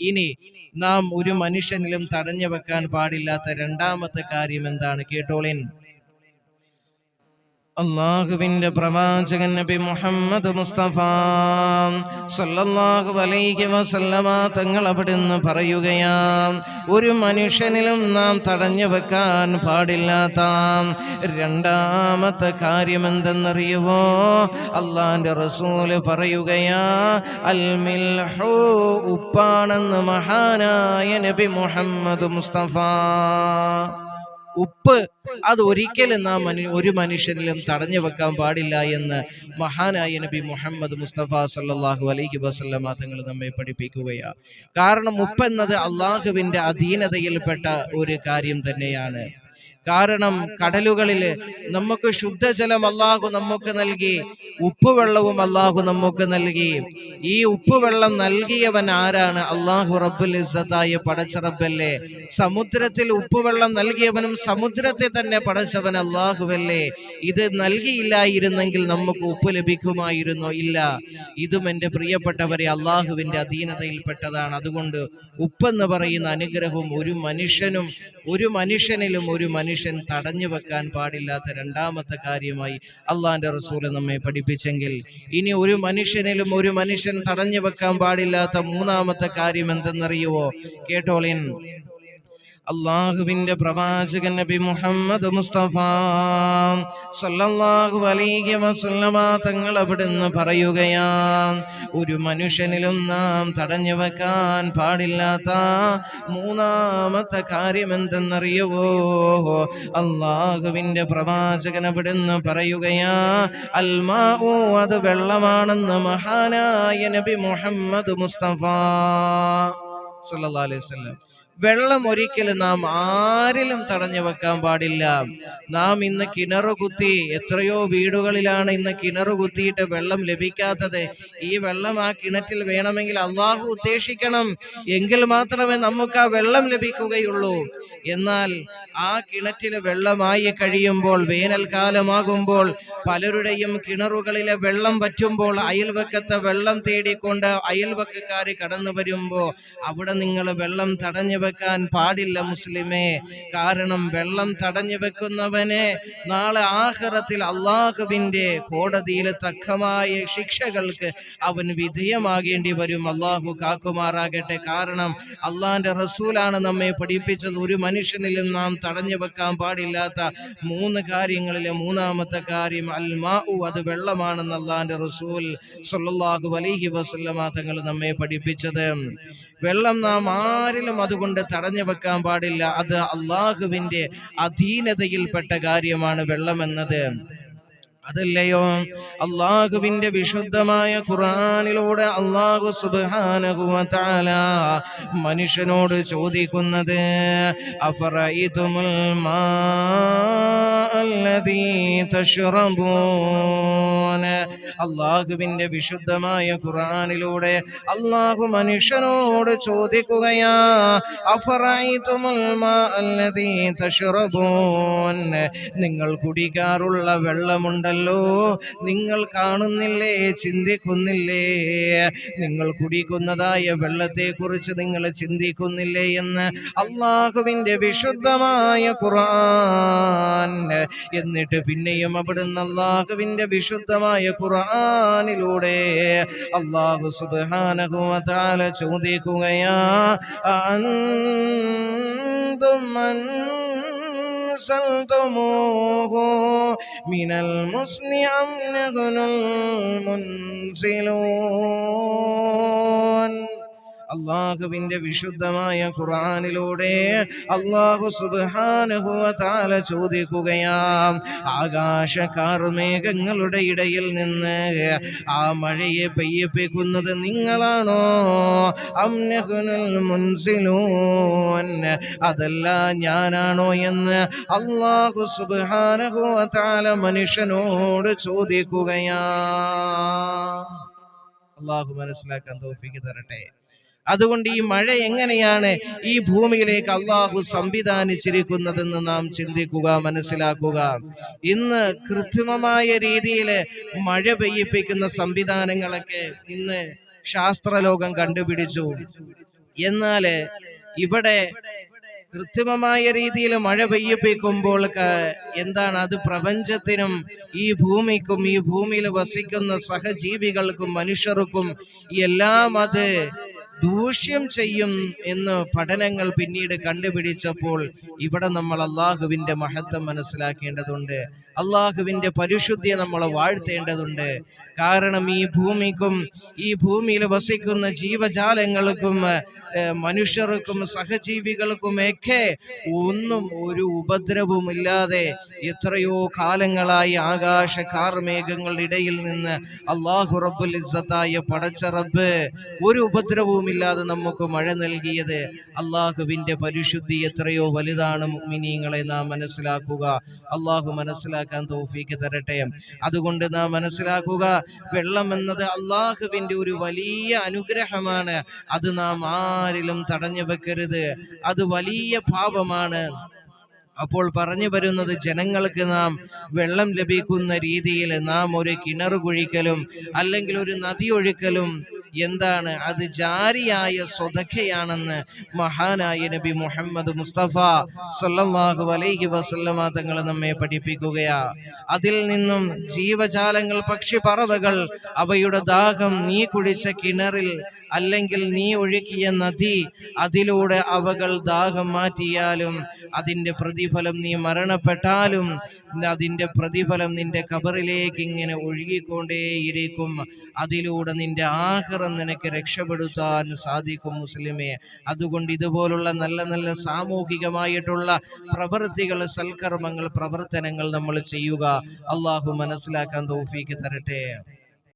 ഇനി നാം ഒരു മനുഷ്യനിലും തടഞ്ഞു വെക്കാൻ പാടില്ലാത്ത രണ്ടാമത്തെ കാര്യം എന്താണ്? കേട്ടോളിൻ. അള്ളാഹുവിന്റെ പ്രവാചകൻ നബി മുഹമ്മദ് മുസ്തഫ സല്ലല്ലാഹു അലൈഹി വസല്ലമ തങ്ങൾ അവിടുന്ന് പറയുകയാം ഒരു മനുഷ്യനിലും നാം തടഞ്ഞു വെക്കാൻ പാടില്ലാത്ത രണ്ടാമത്തെ കാര്യം എന്തെന്നറിയുവോ അള്ളാന്റെ റസൂൽ പറയുകയാ അൽ മിൽഹു ഉപ്പാണെന്ന് മഹാനായ നബി മുഹമ്മദ് മുസ്തഫ. ഉപ്പ് അത് ഒരിക്കലും നാം ഒരു മനുഷ്യനിലും തടഞ്ഞു വെക്കാൻ പാടില്ല എന്ന് മഹാനായ നബി മുഹമ്മദ് മുസ്തഫ സല്ലാഹു അലൈഹി വസല്ലമ തങ്ങൾ നമ്മെ പഠിപ്പിക്കുകയാണ് കാരണം ഉപ്പ് എന്നത് അള്ളാഹുവിന്റെ അധീനതയിൽപ്പെട്ട ഒരു കാര്യം തന്നെയാണ്. കാരണം കടലുകളിൽ നമുക്ക് ശുദ്ധജലം അള്ളാഹു നമുക്ക് നൽകി ഉപ്പുവെള്ളവും അള്ളാഹു നമുക്ക് നൽകി. ഈ ഉപ്പുവെള്ളം നൽകിയവൻ ആരാണ്? അള്ളാഹു റബ്ബുൽ ഇസ്സതായ പടച്ച റബ്ബല്ലേ. സമുദ്രത്തിൽ ഉപ്പുവെള്ളം നൽകിയവനും സമുദ്രത്തെ തന്നെ പടച്ചവൻ അള്ളാഹുവല്ലേ. ഇത് നൽകിയില്ലായിരുന്നെങ്കിൽ നമുക്ക് ഉപ്പ് ലഭിക്കുമായിരുന്നോ? ഇല്ല. ഇതും എന്റെ പ്രിയപ്പെട്ടവരെ അള്ളാഹുവിന്റെ അധീനതയിൽപ്പെട്ടതാണ്. അതുകൊണ്ട് ഉപ്പെന്ന് പറയുന്ന അനുഗ്രഹവും ഒരു മനുഷ്യനും ഒരു മനുഷ്യനിലും ഒരു മനുഷ്യൻ തടഞ്ഞു വെക്കാൻ പാടില്ലാത്ത രണ്ടാമത്തെ കാര്യമായി അള്ളാഹിന്റെ റസൂൽ നമ്മെ പഠിപ്പിച്ചെങ്കിൽ. ഇനി ഒരു മനുഷ്യനിലും ഒരു മനുഷ്യൻ തടഞ്ഞു വെക്കാൻ പാടില്ലാത്ത മൂന്നാമത്തെ കാര്യം എന്തെന്നറിയുവോ? കേട്ടോളിൻ. അള്ളാഹുവിന്റെ പ്രവാചകൻ നബി മുഹമ്മദ് മുസ്തഫ സല്ലല്ലാഹു അലൈഹി വസല്ലമ തങ്ങൾ അവിടുന്ന് പറയുകയാ ഒരു മനുഷ്യനിലും നാം തടഞ്ഞു വെക്കാൻ പാടില്ലാത്ത മൂന്നാമത്തെ കാര്യം എന്തെന്നറിയുവോ അള്ളാഹുവിന്റെ പ്രവാചകൻ അവിടുന്ന് പറയുകയാ അൽമാഉ അത് വെള്ളമാണെന്ന് മഹാനായ നബി മുഹമ്മദ് മുസ്തഫ സല്ലല്ലാഹു അലൈഹി വസല്ലം. വെള്ളം ഒരിക്കലും നാം ആരിലും തടഞ്ഞു വെക്കാൻ പാടില്ല. നാം ഇന്ന് കിണറ് കുത്തി എത്രയോ വീടുകളിലാണ് ഇന്ന് കിണറ് കുത്തിയിട്ട് വെള്ളം ലഭിക്കാത്തത്. ഈ വെള്ളം ആ കിണറ്റിൽ വേണമെങ്കിൽ അള്ളാഹു ഉദ്ദേശിക്കണം. എങ്കിൽ മാത്രമേ നമുക്ക് ആ വെള്ളം ലഭിക്കുകയുള്ളൂ. എന്നാൽ ആ കിണറ്റിൽ വെള്ളമായി കഴിയുമ്പോൾ വേനൽക്കാലമാകുമ്പോൾ പലരുടെയും കിണറുകളിലെ വെള്ളം വറ്റുമ്പോൾ അയൽവക്കത്തെ വെള്ളം തേടിക്കൊണ്ട് അയൽവക്കക്കാർ കടന്നു വരുമ്പോൾ അവിടെ നിങ്ങൾ വെള്ളം തടഞ്ഞു വെക്കാൻ പാടില്ല മുസ്ലിമേ. കാരണം വെള്ളം തടഞ്ഞു വെക്കുന്നവനെ നാളെ ആഹ്റത്തിൽ അള്ളാഹുവിന്റെ കോടതിയിൽ തക്കമായ ശിക്ഷകൾക്ക് അവൻ വിധേയമാകേണ്ടി വരും. അള്ളാഹു കാക്കുമാറാകട്ടെ. കാരണം അള്ളാഹിന്റെ റസൂലാണ് നമ്മെ പഠിപ്പിച്ചത്. ഒരു മനുഷ്യനിലും നാം തടഞ്ഞു വെക്കാൻ പാടില്ലാത്ത മൂന്ന് കാര്യങ്ങളിലെ മൂന്നാമത്തെ കാര്യം അൽമാഉ അത് വെള്ളമാണെന്ന് അള്ളാഹിന്റെ റസൂൽ സൊല്ലാഹു അലഹി വസല്ലമ തങ്ങൾ നമ്മെ പഠിപ്പിച്ചത്. വെള്ളം നാം ആരിലും അതുകൊണ്ട് തടഞ്ഞു വെക്കാൻ പാടില്ല. അത് അള്ളാഹുവിന്റെ അധീനതയിൽപ്പെട്ട കാര്യമാണ് വെള്ളമെന്നത് അതല്ലയോ? അള്ളാഹുവിന്റെ വിശുദ്ധമായ ഖുറാനിലൂടെ അള്ളാഹു വ മനുഷ്യനോട് ചോദിക്കുന്നത് അള്ളാഹുവിന്റെ വിശുദ്ധമായ ഖുറാനിലൂടെ അള്ളാഹു മനുഷ്യനോട് ചോദിക്കുകയാ അഫറൈതുമുൽ നിങ്ങൾ കുടിക്കാറുള്ള വെള്ളമുണ്ടല്ലോ. നിങ്ങൾ കാണുന്നില്ലേ ചിന്തിക്കുന്നില്ലേ? നിങ്ങൾ കുടിക്കുന്നതായ വെള്ളത്തെക്കുറിച്ച് നിങ്ങൾ ചിന്തിക്കുന്നില്ലേ എന്ന് അള്ളാഹുവിന്റെ വിശുദ്ധമായ ഖുറാൻ എന്നിട്ട് പിന്നെയും അവിടുന്ന് അള്ളാഹുവിന്റെ വിശുദ്ധമായ ഖുറാനിലൂടെ അള്ളാഹു തആല ചോദിക്കുകയാ അന്തും أنزلتموه من المسن أم نحن المنزلون അള്ളാഹുവിന്റെ വിശുദ്ധമായ ഖുർആനിലൂടെ അള്ളാഹു തആല ചോദിക്കുകയാം. ആകാശ കാർമേഘങ്ങളുടെ ഇടയിൽ നിന്ന് ആ മഴയെ പെയ്യിപ്പിക്കുന്നത് നിങ്ങളാണോ? അതല്ല ഞാനാണോ എന്ന് അള്ളാഹു തആല മനുഷ്യനോട് ചോദിക്കുകയാ. അള്ളാഹു മനസ്സിലാക്കാൻ തോഫിക്ക് തരട്ടെ. അതുകൊണ്ട് ഈ മഴ എങ്ങനെയാണ് ഈ ഭൂമിയിലേക്ക് അള്ളാഹു സംവിധാനിച്ചിരിക്കുന്നതെന്ന് നാം ചിന്തിക്കുക മനസ്സിലാക്കുക. ഇന്ന് കൃത്രിമമായ രീതിയിൽ മഴ പെയ്യിപ്പിക്കുന്ന സംവിധാനങ്ങളൊക്കെ ഇന്ന് ശാസ്ത്രലോകം കണ്ടുപിടിച്ചു. എന്നാൽ ഇവിടെ കൃത്രിമമായ രീതിയിൽ മഴ പെയ്യിപ്പിക്കുമ്പോൾ എന്താണ് അത് പ്രപഞ്ചത്തിനും ഈ ഭൂമിക്കും ഈ ഭൂമിയിൽ വസിക്കുന്ന സഹജീവികൾക്കും മനുഷ്യർക്കും എല്ലാം അത് ദൂഷ്യം ചെയ്യും എന്ന് പഠനങ്ങൾ പിന്നീട് കണ്ടുപിടിച്ചപ്പോൾ ഇവിടെ നമ്മൾ അള്ളാഹുവിന്റെ മഹത്വം മനസ്സിലാക്കേണ്ടതുണ്ട്. അള്ളാഹുവിന്റെ പരിശുദ്ധിയെ നമ്മൾ വാഴ്ത്തേണ്ടതുണ്ട്. കാരണം ഈ ഭൂമിക്കും ഈ ഭൂമിയിൽ വസിക്കുന്ന ജീവജാലങ്ങൾക്കും മനുഷ്യർക്കും സഹജീവികൾക്കും ഒക്കെ ഒന്നും ഒരു ഉപദ്രവവും ഇല്ലാതെ എത്രയോ കാലങ്ങളായി ആകാശ കാർമേഘങ്ങളുടെ ഇടയിൽ നിന്ന് അള്ളാഹു റബ്ബുൽ ഇസ്സത്തായ പടച്ച റബ്ബ് ഒരു ഉപദ്രവവും ഇല്ലാതെ നമുക്ക് മഴ നൽകിയത്. അള്ളാഹുവിന്റെ പരിശുദ്ധി എത്രയോ വലുതാണ് മിനിങ്ങളെ നാം മനസ്സിലാക്കുക. അള്ളാഹു മനസ്സിലാക്കാൻ തോഫീക്ക് തരട്ടെ. അതുകൊണ്ട് നാം മനസ്സിലാക്കുക വെള്ളം എന്നത് അള്ളാഹുവിന്റെ ഒരു വലിയ അനുഗ്രഹമാണ്. അത് നാം ആരിലും തടഞ്ഞു വെക്കരുത്. അത് വലിയ പാപമാണ്. അപ്പോൾ പറഞ്ഞു വരുന്നത് ജനങ്ങൾക്ക് നാം വെള്ളം ലഭിക്കുന്ന രീതിയിൽ നാം ഒരു കിണർ കുഴിക്കലും അല്ലെങ്കിൽ ഒരു നദി ഒഴുക്കലും എന്താണ്? അത് ജാരിയായ സ്വതഖയാണെന്ന് മഹാനായ നബി മുഹമ്മദ് മുസ്തഫ സല്ലല്ലാഹു അലൈഹി വസല്ലമ തങ്ങൾ നമ്മെ പഠിപ്പിക്കുകയാ. അതിൽ നിന്നും ജീവജാലങ്ങൾ പക്ഷി പറവകൾ അവയുടെ ദാഹം നീ കുടിച്ച കിണറിൽ അല്ലെങ്കിൽ നീ ഒഴുക്കിയ നദി അതിലൂടെ അവകൾ ദാഹം മാറ്റിയാലും അതിന്റെ പ്രതിഫലം നീ മരണപ്പെട്ടാലും അതിന്റെ പ്രതിഫലം നിന്റെ കബറിലേക്ക് ഇങ്ങനെ ഒഴുകിക്കൊണ്ടേയിരിക്കും. അതിലൂടെ നിന്റെ ആഹ്റം നിനക്ക് രക്ഷപ്പെടുത്താൻ സാധിക്കും മുസ്ലിമേ. അതുകൊണ്ട് ഇതുപോലുള്ള നല്ല നല്ല സാമൂഹികമായിട്ടുള്ള പ്രവൃത്തികൾ സൽക്കർമ്മങ്ങൾ പ്രവർത്തനങ്ങൾ നമ്മൾ ചെയ്യുക. അള്ളാഹു മനസ്സിലാക്കാൻ തോഫിക്ക് തരട്ടെ.